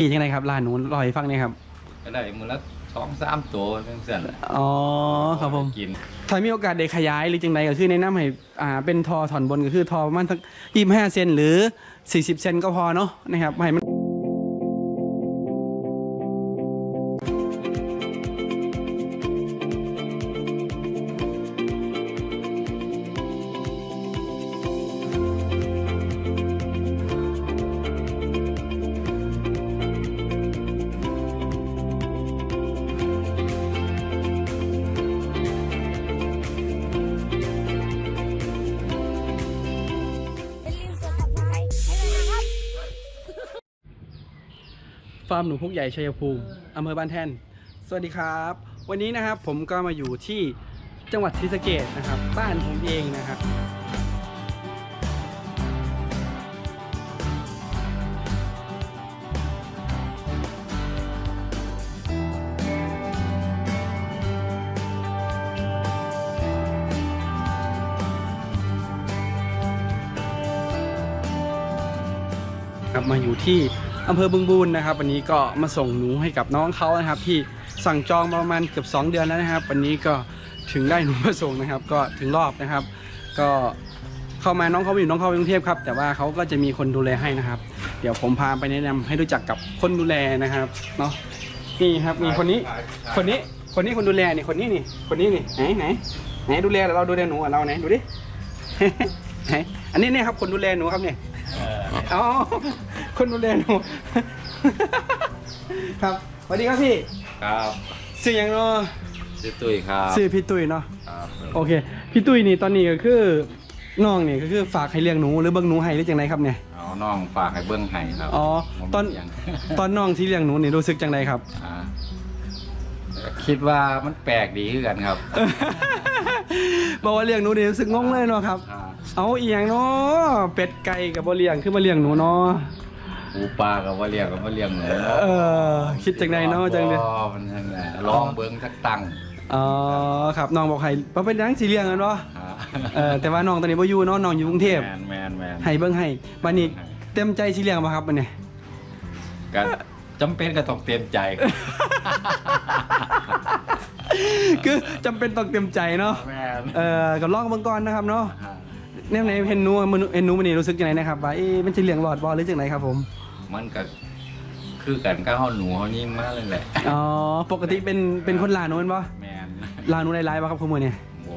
อีกยังไงครับร้านหนูลอยฟังหน่อยครับ ก็ได้มือละสองสามตัวจังซั่นอ๋อครับผมกิน ถ้ามีโอกาสได้ขยายหรือจังใดก็คือแนะนำให้อ่าเป็นทอถอนบนก็คือทอประมาณสักยี่ห้าเซนหรือ40เซนก็พอเนาะนะครับให้มัน ฟาร์มหนูพุกใหญ่ชัยภูมิอำเภอบ้านแท่น สวัสดีครับ วันนี้นะครับผมก็มาอยู่ที่จังหวัดศรีสะเกษนะครับ บ้านผมเองนะครับครับมาอยู่ที่ อำเภอบึงบูรนะครับ วันนี้ก็มาส่งหนูให้กับน้องเขานะครับ ที่สั่งจองมาประมาณเกือบ2 เดือนแล้วนะครับ วันนี้ก็ถึงได้หนูมาส่งนะครับ ก็ถึงรอบนะครับ ก็เข้ามาน้องเขาอยู่น้องเขาอยู่กรุงเทพครับ แต่ว่าเขาก็จะมีคนดูแลให้นะครับ เดี๋ยวผมพาไปแนะนำให้รู้จักกับคนดูแลนะครับเนาะนี่ครับมีคนนี้คนนี้คนนี้คนดูแลนี่คนนี้นี่คนนี้นี่ไหนไหนไหนดูแลเราดูแลหนูอะเราไหนดูดิไหนอันนี้เนี่ยครับคนดูแลหนูครับเนี่ยอ๋อ คนดูแลหนูครับสวัสดีครับพี่ครับชื่อหยังเนาะชื่อตุ้ยครับชื่อพี่ตุ้ยเนาะครับโอเค พี่ตุ้ยนี่ตอนนี้ก็คือน้องนี่ก็คือฝากให้เลี้ยงหนูหรือเบิ่งหนูให้หรือจังไดครับเนี่ยเอาน้องฝากให้เบิ้งให้ครับอ๋อผมตอนยังตอนน้องที่เลี้ยงหนูนี่รู้สึกจังไดครับอ่าคิดว่ามันแปลกดีคือกันครับ บอกว่าเลี้ยงหนูนี่รู้สึกงงเลยเนาะครับอ่าเอาอีหยังเนาะเป็ดไก่กับบ่เลี้ยงคือมาเลี้ยงหนูเนาะ ปูปลากับว่าเลี้ยงกับว่าเลี้ยงหนูเออคิดจังไดเนาะจังไดบ่มันจังไดลองเบิ้งสักตังค์อ๋อครับน้องบอกให้ว่าเป็นหยังสิเลี้ยงกันบ่อ่าเออแต่ว่าน้องตอนนี้บ่อยู่เนาะน้องอยู่กรุงเทพแมนแมนแมนให้เบิ่งให้บัดนี้เต็มใจสิเลี้ยงบ่ครับบัดนี้ก็จำเป็นก็ต้องเตรียมใจครับคือจำเป็นต้องเต็มใจเนาะแมนเออก็ลองเบิ่งก่อนนะครับเนาะอ่าแนวไหนเห็นหนูมันเห็นหนูมันนี่รู้สึกจังไดนะครับว่าเอ๊ะมันสิเลี้ยงรอดบ่หรือจังไดครับผม มันก็คือกันก็เฮาหนูเฮายิ่งมากเลยแหละอ๋อปกติเป็นเป็นคนลาวหนูแม่นบ่แมนลาวหนูหลายๆบ่ครับคุณมื้อนี้บ่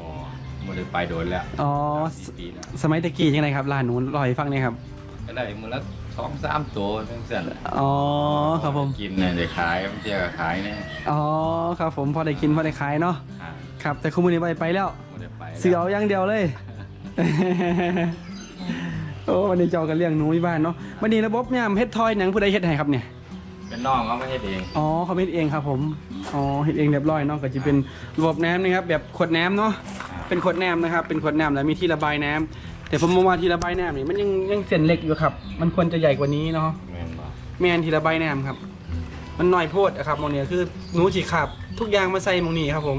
บ่ได้ไปโดนแล้วอ๋อสี่ปีแล้วสมัยตะกี้จังไดครับลาวหนูลอยฟังหน่อยครับก็ได้มือละสองสามตัวจังซั่นอ๋อครับผมกินเนี่ยได้ขายมันเที่ยวก็ขายเนี่ยอ๋อครับผมพอได้กินพอได้ขายเนาะอ่าครับแต่คุณมื้อนี้บ่ได้ไปแล้วบ่ได้ไปแล้วเสือเอาอย่างเดียวเลย โอ้วันนี้เจ้ากันเลี้ยงหนูที่บ้านเนาะวันนี้ระบบยามเฮ็ดทอยหนังผู้ใดเฮ็ดให้ครับเนี่ย เป็นน้องเขาไม่เฮ็ดเอง อ๋อเขาเฮ็ดเองครับผม อ๋อเฮ็ดเองเรียบร้อยเนาะก็จะเป็นระบบน้ำนะครับแบบขวดน้ำเนาะ เป็นขวดน้ำนะครับ เป็นขวดน้ำแล้วมีที่ระบายน้ำแต่ผมมองว่าที่ระบายน้ำนี่มันยังยังเส้นเล็กอยู่ครับ มันควรจะใหญ่กว่านี้เนาะ แม่นบ่แมนที่ระบายน้ำครับ มันน้อยโพดอะครับหมองนี้คือหนูฉีขับ ทุกอย่างมาใส่หมองนี้ครับผม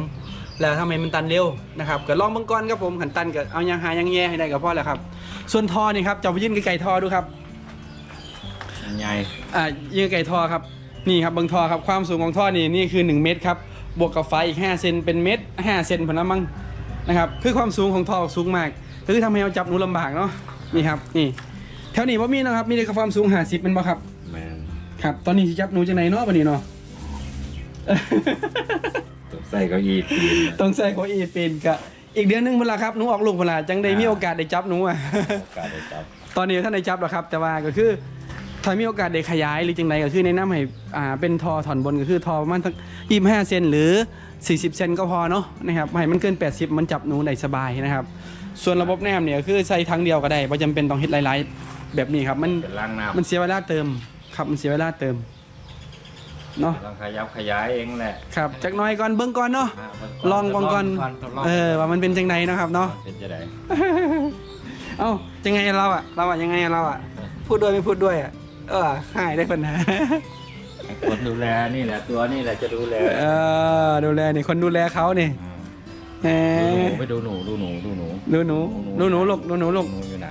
แล้วทำไมมันตันเร็วนะครับก็ลองเบังก่อนครับผมขันตันก็เอายังหายังแย่ให้ได้ก็พอแล้วครับ ส่วนท่อนี่ครับจะไปยื่นไก่ท่อดูครับใหญ่อ่ายื่นไก่ท่อครับนี่ครับเบังท่อครับความสูงของท่อนี่นี่คือ 1 เมตรครับบวกกับไฟอีก5เซนเป็นเมตร5เซนพอนะมั้งนะครับคือความสูงของท่อสูงมากก็คือทำให้เราจับหนูลำบากเนาะนี่ครับนี่แถวนี้ว่ามีนะครับมีแต่ความสูง50เป็นบ่ครับแม่นครับ ตอนนี้สิจับหนูจังไหนเนาะบัดนี้เนาะ ต้องใส่เก้าอี้ปีนต้องใส่โคอีปีนกะอีกเดือนหนึงพุ่นละครับหนูออกลูกพุ่นละจังได้มีโอกาสได้จับหนูอะ โอกาสได้จับ ตอนนี้ท่านได้จับแล้วครับ แต่ว่าก็คือถ้ามีโอกาสได้ขยายหรือจังใดก็คือแนะนำให้อ่าเป็นทอถอนบนก็คือทอประมาณสัก25เซนหรือ 40 เซนก็พอเนาะนะครับให้มันเกิน 80 มันจับหนูได้สบายนะครับ ส่วนระบบแนมเนี่ยคือใส่ทั้งเดียวก็ได้ไม่จำเป็นต้องเฮ็ดหลายๆแบบนี้ครับมันเป็นล่างน้ำมันเสียเวลาเติมครับมันเสียเวลาเติม เนาะลองขยับขยายเองแหละครับจักหน้อยก่อนเบิ่งก่อนเนาะอ่าเบิ่ลองก่อนก่อนทดลงเออว่ามันเป็นจังใดเนาะครับเนาะเป็นจะไดเอ้ายังไงเราอะเราอะยังไงเราอะพูดด้วยไม่พูดด้วยอะเออหายได้คนนะคนดูแลนี่แหละตัวนี่แหละจะดูแลเออดูแลนี่คนดูแลเขานี่แหมดูหนูไปดูหนูดูหนูดูหนูดูหนูดูหนูลูกดูหนูลูกหนูอยู่ไหน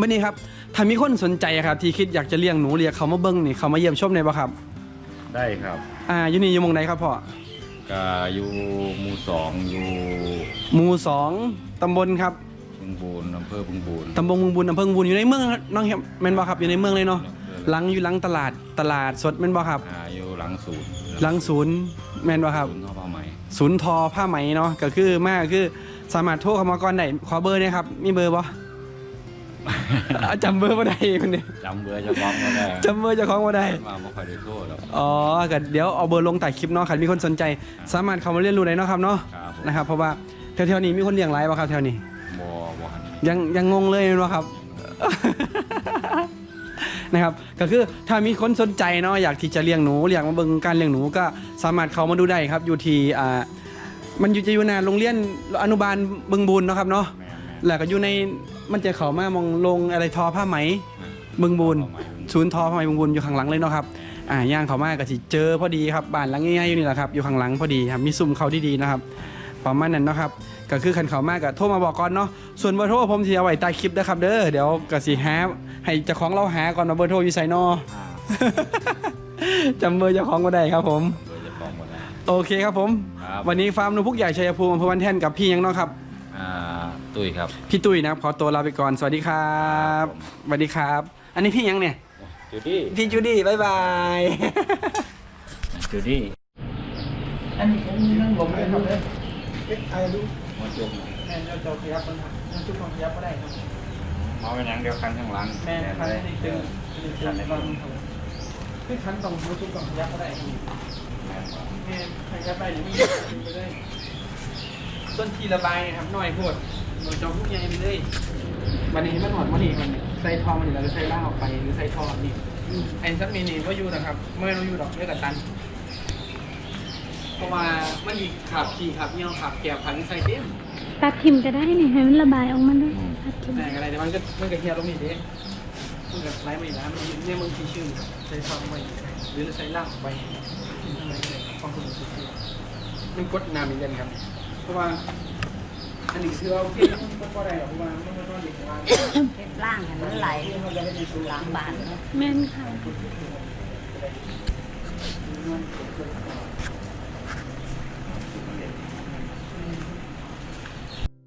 วันนี้ครับ ถ้ามีคนสนใจอะครับ ที่คิดอยากจะเลี้ยงหนูเรียกเขามาเบิ้งนี่เขามาเยี่ยมชมได้บ่ครับ ได้ครับอ่าอยู่นี่อยู่หมองไหนครับพ่อก็อยู่หมู่สองอยู่หมู่สองตำบลครับบึงบูนอำเภอบึงบูน ตำบลเมืองบุญอำเภอเมืองบุญอยู่ในเมืองน้องเห็บแม่นบ่ครับอยู่ในเมืองเลยเนาะหลังอยู่หลังตลาดตลาดสดแม่นบ่ครับ อ่าอยู่หลังศูนย์หลังศูนย์แม่นบ่ครับ ศูนย์ท่อผ้าไหมศูนย์ทอผ้าไหมเนาะก็คือมากคือสามารถโทรเข้ามาก่อนได้ขอเบอร์หนะครับมีเบอร์บ่อะ จำเบอร์บ่ได้คนนี้จำเบอร์เจะฟ้าของก็ได้จำเบอร์เจ้าของบ่ได้ มาไม่ค่อยได้โทษหรอก อ๋อก็เดี๋ยวเอาเบอร์ลงใต้คลิปเนาะคันมีคนสนใจ สามารถเข้ามาเรียนรู้ได้เนาะครับเนาะครับผม นะครับเพราะว่าแถวๆนี้มีคนเลี้ยงหลายบ่ครับแถวนี้บอบหันยังยังงงเลยเนาะครับ นะครับ ก็คือถ้ามีคนสนใจเนาะอยากที่จะเลี้ยงหนูอยากมาเบิ่งการเลี้ยงหนูก็สามารถเข้ามาดูได้ครับ อยู่ที่อ่ามันอยู่จะอยู่หนาโรงเรียนอนุบาลบึงบูนเนาะครับเนาะแม่นแม่นแล้วก็อยู่ใน มันจะเข้ามามองลงอะไรทอผ้าไหมบึงบูนผ้าไหมศูนย์ทอผ้าไหมบึงบูนอยู่ข้างหลังเลยเนาะครับอ่าย่างเข้ามาก็สิเจอพอดีครับบ้านหลังง่ายๆอยู่นี่แหละครับอยู่ข้างหลังพอดีครับมีซุ้มเขาดีๆนะครับประมาณนั้นเนาะครับก็คือคันเขามากก็โทรมาบอกก่อนเนาะส่วนเบอร์โทรผมสิเอาไว้ใต้คลิปนะครับเด้อเดี๋ยวก็สิหาให้เจ้าของเราหาก่อนว่าเบอร์โทรอยู่ไสเนาะอ่าจำเบอร์เจ้าของบ่ได้ครับผมเบอร์เจะฟ้าของหมดแล้วโอเคครับผมครับวันนี้ฟาร์มนกพุกใหญ่ชัยภูมิอำเภอวันแท่นกับพี่ยังเนาะครับอ่า ตุ้ยครับ พี่ตุ้ยนะครับขอตัวลาไปก่อนสวัสดีครับสวัสดีครับ อันนี้พี่ยังเนี่ย จูดี้พี่จูดี้บายบาย จูดี้อันนี้ผมนั่งลมเลยครับเลยเอ๊ะไอ้ดูมาจุ่มแม่เราจะขยับมันครับนั่งจุ๊บมันขยับก็ได้ครับ มาเป็นหยังเดียวกันข้างหลังแม่คันเลยนี้ตึงตึงตึงในบ้านครับคือคันตรงมือจุ๊บกับขยับก็ได้ครับแม่นบ่แม่ขยับได้หรือไม่ไปเลยต้นทีระบายครับหน่อยโหด หน่อยจอมทุกใหญ่ไปเลยวันนี้มันหอดมันนี่มันใส่ทองมันนี่เราจะใส่ล่างออกไปหรือใส่ทองนี่ไอ้ซักมีนี่ก็อยู่นะครับไม่รู้อยู่ดอกเรียกกับตันเพราะว่ามันมีขับขี่ขับเงี้ยวขับแกบขันใส่เต็มตัดทิมก็ได้นี่ให้มันระบายออกมาด้วยตัดทิมแต่อะไรแต่มันก็มันก็เฮียตรงนี้เด้มันก็ไล่ไม่ได้มันเนี่ยมึงที่ชื่อใส่ทองไปหรือใส่ล่างออกไปทำไมเลยความสนุกสุดๆมันกดน้ำอีกเล่นครับ เพราะว่าอันนี้คือ เอาเพี้ยนมันก็ได้หรอกเพราะว่ามันก็ต้องเด็กว่าเฮ็ดล่างให้มันไหลเขาจะได้ไปสู่ล้างบ้านเนาะแม่นค่ะ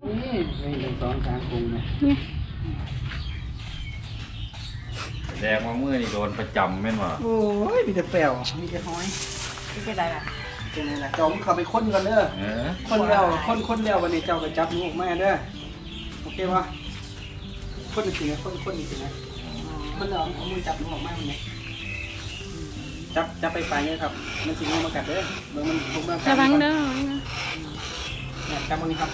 นี่นี่หนึ่งสองสามคงนะเนี่ยแสดงว่ามือนี่โดนประจำแม่นบ่โอ้ยมีแต่แปลวมีแต่ห้อยที่เป็นไรล่ะ เป็นไงล่ะจอมเขาไปค้นกันเด้อเออคนเดียวคนคนเดียววันนี้เจ้าก็จับหนูออกมาเด้อโอเคปะคนจริงนะคนคนจริงนะคนเดียวเอามือจับหนูออกมาวันนี้จับจับไปไปเนี่ยครับมันสิงูมากัดเด้อเดี๋ยวมันทุกมากัดระวังเด้อระวังเด้อเนี่ยจับมันนี้ครับ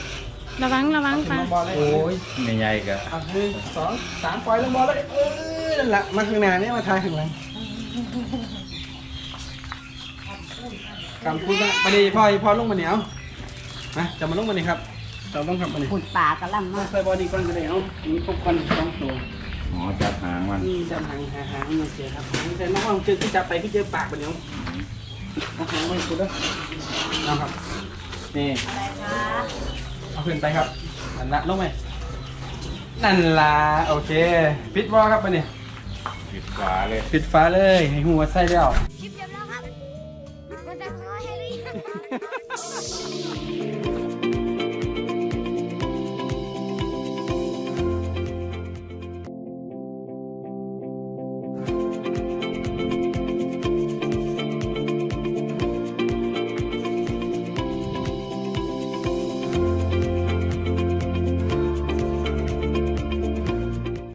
ระวังระวังเอาขึ้นค่ะมาบอลเลยโอ้ยไม่ใหญ่กะเอาหนึ่งสองสามปล่อยลงบอลเลยเออนั่นแหละมาข้างหน้าเนี่ยมาทายข้างหลัง กำพูดว่าประเดี๋ยวพ่อพ่อลงมาเหนียวนะจะมาลงมานี่ครับเราต้องทำมานี่ขุดป่ากำลังมามาใส่บอดี้ก่อนก็ได้เอามีพวกคนสองตัวอ๋อจับหางมันนี่จับหางหาหางมาเจอครับหางแต่น้องเจอที่จับไปที่เจอปากไปเดี๋ยวเอาหางมาสุดแล้วเอาครับนี่อะไรคะเอาขึ้นไปครับนั่นละลงไปนั่นละโอเค ปิดวอลครับไปเนี่ยปิดฝาเลย ปิดฟ้าเลยให้หัวใส่แล้ว Ha ha ha!